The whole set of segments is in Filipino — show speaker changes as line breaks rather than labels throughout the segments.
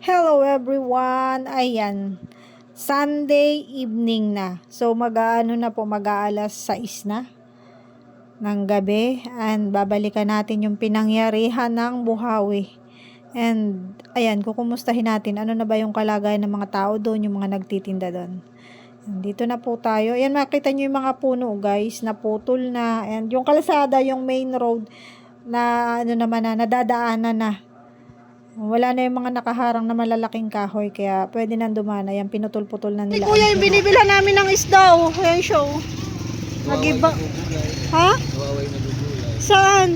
Hello everyone! Ayan, Sunday evening na. So mag-aano na po, mag-aalas 6 na ng gabi and babalikan natin yung pinangyarihan ng Buhawi. And ayan, kukumustahin natin ano na ba yung kalagayan ng mga tao doon, yung mga nagtitinda doon. Dito na po tayo. Ayan, makita nyo yung mga puno guys, naputol na. And yung kalsada, yung main road na ano naman na, nadadaanan na. Wala na yung mga nakaharang na malalaking kahoy, kaya pwede nang dumana. Yan, pinutol-putol na nila. kuya, yung binibila namin ng isda, oh. Siya, oh. Nagiba. Ha?
Nawaway na gugulay.
Saan?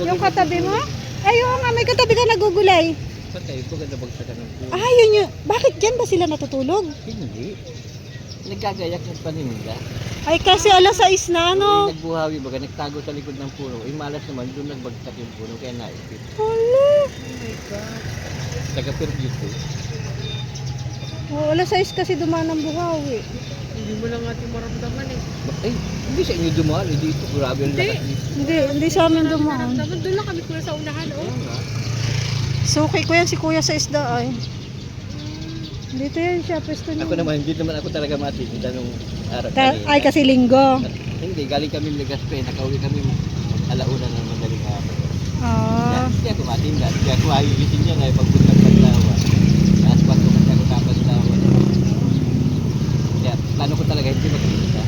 Yung katabi mo? Ay, oo nga, may katabi ka nagugulay.
Patay ko ganda bagsakan ng puno.
Ah, yun yun. Bakit dyan ba sila natutulog?
Hindi. Nagkagayak ng paninda.
Ay, kasi alas 6 na, ano?
Yung nagbuhawi baga, nagtago sa likod ng puno. Yung malas naman, doon nagbagsak yung puno. Kaya naipit.
Hala.
Taga Perbuto.
Oh, alas 6 kasi dumaan ng buhawi.
Hindi mo lang natin maramdaman eh.
Ay, hindi sa inyo dumaan. Eh, dito. Grabe ang
Hindi.
lakas dito.
Hindi, hindi sa amin dumaan.
Doon lang kami kuya sa unahan, oh.
Oo nga.
Suki ko yan si kuya sa isda ay. Dito yan siya, pwesto niya.
Ako naman, hindi naman ako talaga matinda nung araw
Ta-
kanina.
ay, kasi linggo.
Hindi, galing kami Legaspe. Nakauwi kami alauna ng madaling araw.
Ah,
Hindi ako matinda. Hindi ako ayusin niya ngayon pagpunta ng Paglawa. Tapos bago kasi ako kapaglawa. Kaya plano ko talaga hindi magtinda.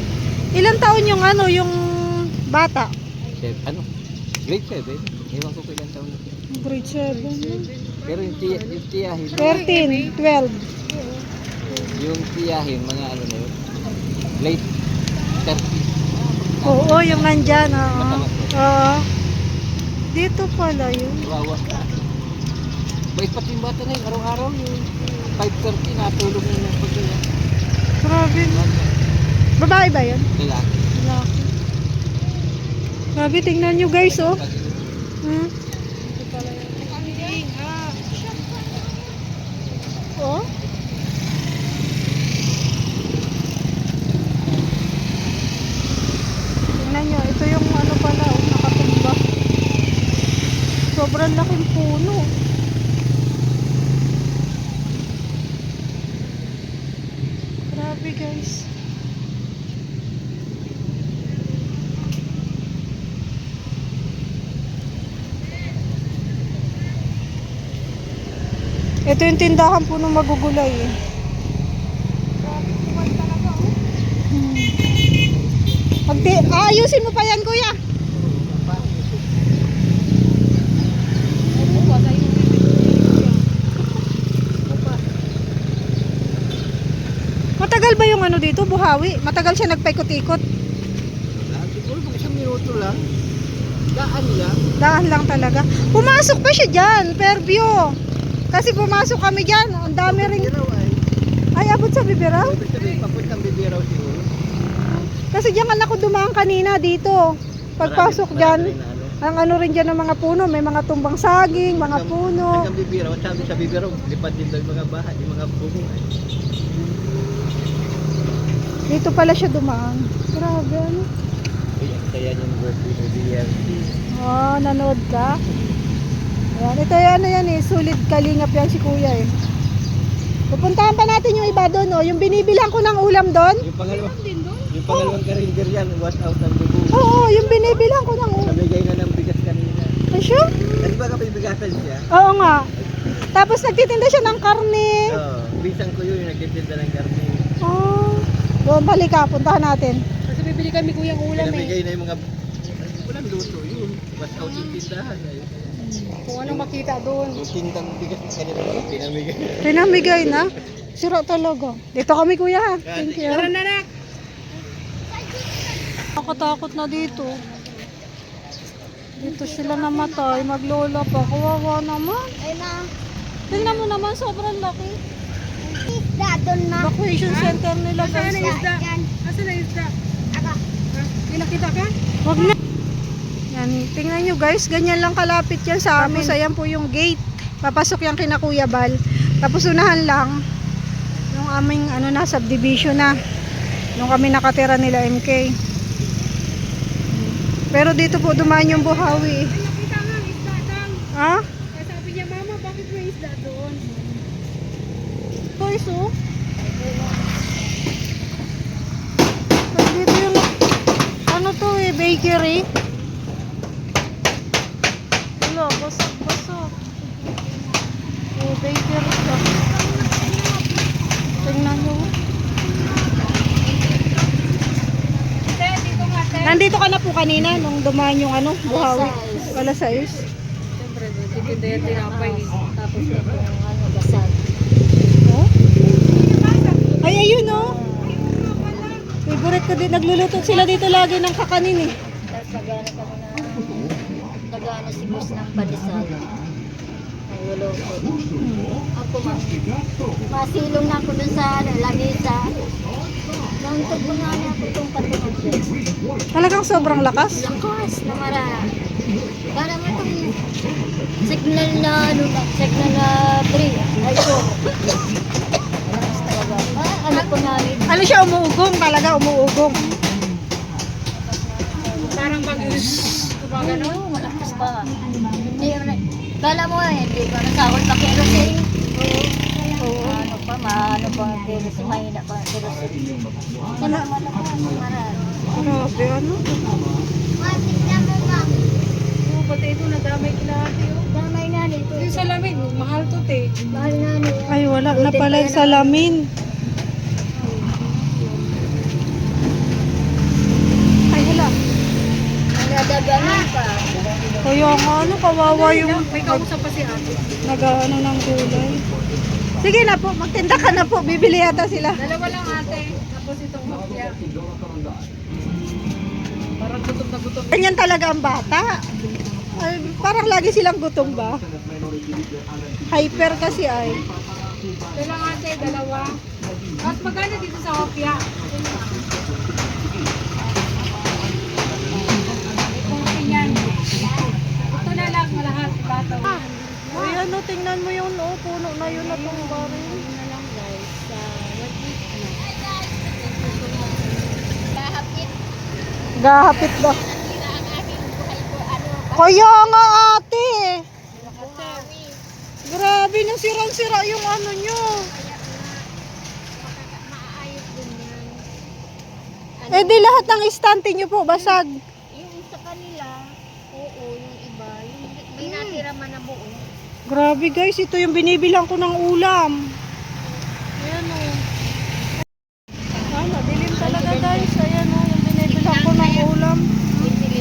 ilang taon yung ano, yung bata?
Chef, ano? Grade 7. Ewan ko kung ilang taon na.
Grade 7.
Pero yung, tiya, yung tiyahin,
13, 12.
yung tiyahin, mga ano na yun, late 30.
Oo, yung nandyan. Oo. Oo. Dito pala yun.
Wawa. Bait pati yung bata na yun, araw-araw yung 5.30 natulog na yung pagkaya.
Grabe. Babae ba yun?
Lalaki.
Lalaki. Grabe, tingnan nyo guys, oh. Hmm? Oh? Tingnan nyo, ito yung ano pala, oh, nakatumba. Sobrang laking puno. Grabe guys. Ito yung tindahan po ng magugulay eh. Hmm. Pagti aayusin mo pa yan kuya. Matagal ba yung ano dito, buhawi? Matagal siya nagpaikot-ikot.
Siguro kung isang minuto lang, daan lang.
Daan lang talaga. Pumasok pa siya dyan, Fairview. Kasi pumasok kami dyan. Ang dami rin.
Ay.
Abot sa bibiraw.
Papuntang bibiraw siguro.
Kasi dyan ka ako dumaan kanina dito. Pagpasok dyan,
ano.
ang ano rin dyan ng mga puno. May mga tumbang saging, mga puno.
Hanggang bibiraw, sabi sa bibiraw, lipad din yung mga bahay, yung mga puno ay.
Dito pala siya dumaan. Grabe, ano?
Kaya yung birthday ni DLT.
Oh, nanood ka? Ayan, ito yan, ano yan eh. Sulit kalingap yan si kuya eh. Pupuntahan pa natin yung iba doon, oh. Yung binibilang ko ng ulam doon.
Yung pangalawang, yung pangalawang karinder yan, wash out ng dugo.
Oo, yung binibilang ko ng ulam.
Nabigay na ng bigas kanina.
Ay, sure?
Ano ba kapag bigasan siya?
Oo nga. Tapos nagtitinda siya ng karne.
Oo, bisang ko yun yung nagtitinda ng karne.
Oh. Doon halika, puntahan natin.
Kasi bibili kami kuyang ulam eh.
Pinamigay na yung mga walang luto yun. Wash out yung tindahan. Ayun.
Kung anong makita doon.
Yung tindang bigas na kanina mga pinamigay.
Pinamigay na. Sira talaga. Dito kami kuya ha. Thank you.
Tara na nak!
Nakatakot na dito. Dito sila namatay. Maglola pa. Kawawa naman.
Ay na,
Tingnan mo naman, sobrang laki.
isda doon na.
Evacuation center nila
Nasaan
guys.
na isda? Asan na isda?
aga.
Ha? May nakita ka?
Wag na. Yan, tingnan nyo guys, ganyan lang kalapit yan sa amin. Ayan po yung gate. Papasok yan kina Kuya Bal. Tapos unahan lang, yung aming ano na, subdivision na. Nung kami nakatira nila MK. Pero dito po dumaan yung buhawi.
May nakita nga ang isda tang.
Ha?
Kaya sabi niya, mama, bakit may isda doon?
guys, oh. Nandito yung, ano to eh, bakery. Basag-basag. Oh, bakery to. Tingnan nyo. Nandito ka na po kanina nung dumaan yung ano, buhawi. Wala sa is.
Siyempre, dipindi yung tinapay. Tapos ito.
Ano, gasal.
Oh? Ay, ayun oh. Favorite ko din. Nagluluto sila dito lagi ng kakanin eh.
Tapos nagana kami na, boss ng padisal. Nagluluto. Ako ma, masilong na ako dun sa ano, lamisa. Nauntog ko nga niya ako itong patungan.
Talagang sobrang lakas.
Lakas na mara. Para mo itong signal na, ano na, signal na 3. Ay, 4. Lakas talaga. Ah, ano ko namin.
Ano siya, umuugong talaga, umuugong.
Parang pag
Ano, malakas pa. Hindi, kala mo eh, hindi pa nasahol pa kerosene. Oo. Ano pa, maano pa ang kerosene, mahina pa ang kerosene. Wala, wala pa, maral.
Grabe, ano?
Oo, pati ito nadamay kilati. Oh.
Damay na nito.
Yung sa lamig, mahal to te.
Mahal na nito.
Ay, wala na pala yung salamin. Ay, wala.
Nadaganan pa.
Kaya nga, ano, kawawa yung
May kausap pa si ate.
nag-ano ng gulay. Sige na po, magtinda ka na po. Bibili yata sila.
Dalawa lang ate. Tapos itong hopya. Parang gutom na gutom.
Ganyan talaga ang bata. Ay, parang lagi silang gutom ba? Hyper kasi ay.
Lang ate, dalawa. Tapos magkano dito sa hopya?
Tingnan mo yun, oh, puno na yun na tong baril.
na lang guys, sa Kahapit.
Gahapit ba?
Sila ang aming buhay ko. Ano,
Kaya nga ate. Grabe na sirang-sira yung ano nyo.
Ano,
Eh di lahat ng istante nyo po basag.
Yung sa kanila, oo, yung iba. Yung may natira man na buo.
Grabe guys, ito yung binibilang ko ng ulam. Ayan o. Ah, madilim talaga guys. Ayan o, yung binibilang ko ng ulam.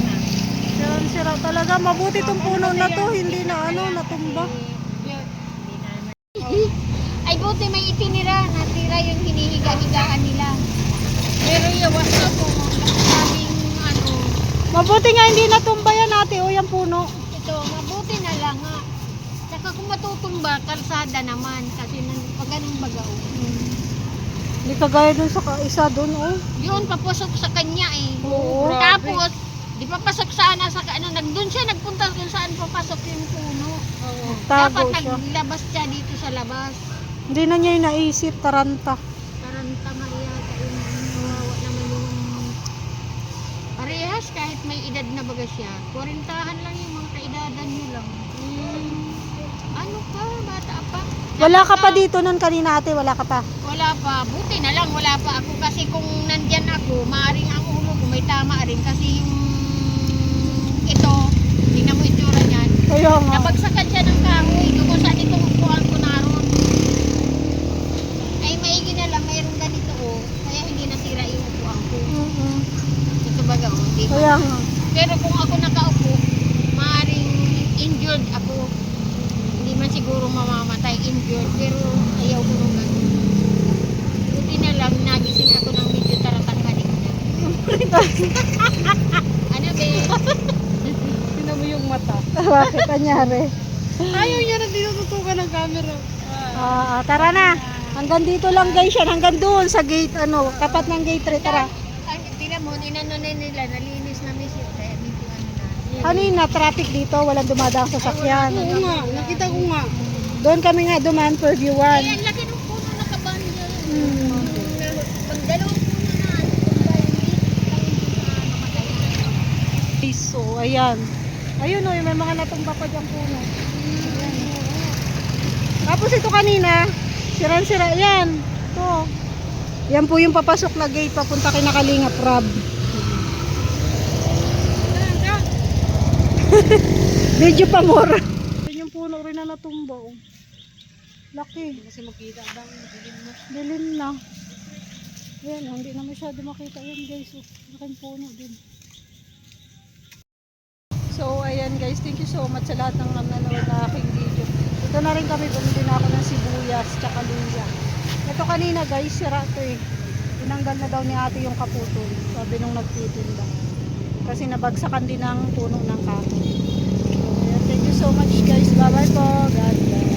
Na.
Sirang-sira talaga. Mabuti tong puno na to, hindi na ano, natumba.
Ay buti may itinira, natira yung hinihiga-higaan nila. Pero yawas na po, sabing ano,
Mabuti nga hindi natumba yan ate o yung puno.
ito, mabuti na lang nga. Saka kung matutumba, kalsada naman, kasi nang pag ganun baga, oh.
Hindi kagaya dun sa ka- isa dun oh.
yun, papasok sa kanya eh.
Oo.
Tapos, di papasok sana sa ano, nagdun siya, nagpunta kung saan papasok yung puno.
Tago
Dapat
siya.
naglabas siya dito sa labas.
Hindi na niya yung naisip, taranta.
Parang tama yata yung nawawa naman yung parehas kahit may edad na baga siya. Kurintahan lang yung mga kaedadan nyo lang. Ano ka, bata pa?
Wala ka pa dito nun kanina ate, wala ka pa.
Wala pa. Buti na lang, wala pa ako. Kasi kung nandyan ako, maaring ang ulo ko may tama rin. Kasi yung ito, tingnan mo itsura niyan.
Kaya nga.
Nabagsakan siya ng kahoy. Doon saan itong upuan ko naroon. Ay, maigi na lang. Mayroong ganito oh. Kaya hindi nasira yung upuan ko.
Mm-mm.
Ito baga oh. Hindi ba?
Kaya nga.
Pero kung ako nakaupo, maaaring injured ako. Hindi man siguro mamamatay injured. Pero ayaw ko nung ganun. Buti na lang, nagising ako ng medyo taratang kanina. ano be?
Tingnan mo yung mata.
Bakit anyari?
Ayaw niya na tinututukan ng camera.
Ah, ah, tara na. Hanggang dito lang guys yan. Hanggang doon sa gate, ano, tapat ng gate 3. Tara.
Ang tingnan mo, inano na nila, nalinis na miss yun. Kaya medyo ano na.
Kanina, traffic dito. Walang dumadaang sasakyan.
Oo nga, nakita ko nga.
Doon kami nga dumaan per view
Ay,
1.
ang laki ng puno nakabanda.
Hmm.
Pag dalawang puno na, na.
So, ayan. Ayun o, may mga natumba pa diyang puno. Ayan. Tapos ito kanina, Sirang-sira yan. Ito. Yan po yung papasok na gate papunta kay Nakalingap Rob. Medyo pa more. Yan yung puno rin na natumba. Oh. Laki.
Kasi makita bang dilim mo.
Dilim na. Yan, oh, hindi na masyado makita yan guys. Oh. Laking puno din. So, ayan guys, thank you so much sa lahat ng nanonood na aking video. Ito na rin kami, bumili na ako ng sibuyas, tsaka luya. Ito kanina guys, sira to eh. Tinanggal na daw ni ate yung kaputol. Sabi nung nagtitinda. Kasi nabagsakan din ang puno ng kahoy. So, much guys. Bye bye po. God bless.